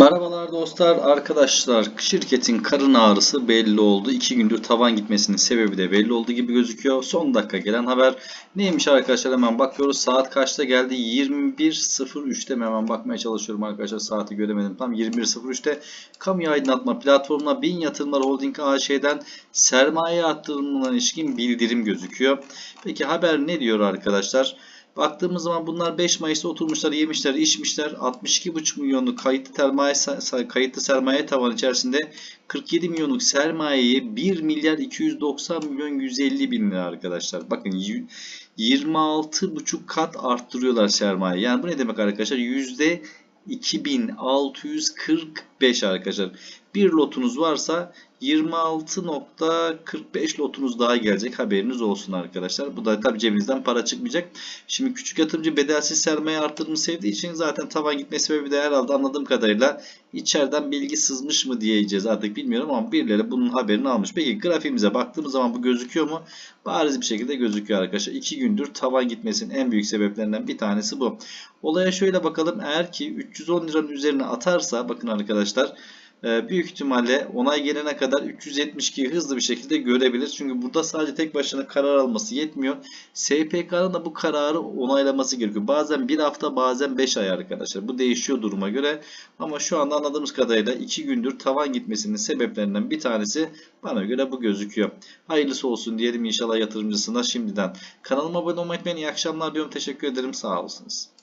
Merhabalar dostlar, arkadaşlar. Şirketin karın ağrısı belli oldu. 2 gündür tavan gitmesinin sebebi de belli olduğu gibi gözüküyor. Son dakika gelen haber neymiş arkadaşlar hemen bakıyoruz. Saat kaçta geldi? 21.03'te mi? hemen bakmaya çalışıyorum arkadaşlar. Saati göremedim. Tam 21.03'te kamu aydınlatma platformuna Bin Yatırımlar Holding AŞ'den sermaye arttırımına ilişkin bildirim gözüküyor. Peki haber ne diyor arkadaşlar? Baktığımız zaman bunlar 5 Mayıs'ta oturmuşlar, yemişler, içmişler. 62,5 milyonluk kayıtlı sermaye, kayıtlı sermaye tavanı içerisinde 47 milyonluk sermayeyi 1 milyar 290 milyon 150 bin lira arkadaşlar. Bakın 26,5 kat arttırıyorlar sermaye. Yani bu ne demek arkadaşlar? Yüzde 2645 arkadaşlar. Bir lotunuz varsa 26.45 lotunuz daha gelecek haberiniz olsun arkadaşlar. Bu da tabi cebinizden para çıkmayacak. Şimdi küçük yatırımcı bedelsiz sermaye arttırımı sevdiği için zaten tavan gitme sebebi de herhalde anladığım kadarıyla içeriden bilgi sızmış mı diyeceğiz artık bilmiyorum ama birileri bunun haberini almış. Peki grafiğimize baktığımız zaman bu gözüküyor mu? Bariz bir şekilde gözüküyor arkadaşlar. 2 gündür tavan gitmesinin en büyük sebeplerinden bir tanesi bu. Olaya şöyle bakalım. Eğer ki 310 liranın üzerine atarsa bakın arkadaşlar büyük ihtimalle onay gelene kadar 372'yi hızlı bir şekilde görebilir. Çünkü burada sadece tek başına karar alması yetmiyor. SPK'nın da bu kararı onaylaması gerekiyor. Bazen bir hafta bazen 5 ay arkadaşlar. Bu değişiyor duruma göre. Ama şu anda anladığımız kadarıyla 2 gündür tavan gitmesinin sebeplerinden bir tanesi bana göre bu gözüküyor. Hayırlısı olsun diyelim inşallah yatırımcısına şimdiden. Kanalıma abone olmayı unutmayın. İyi akşamlar diyorum. Teşekkür ederim. Sağ olasınız.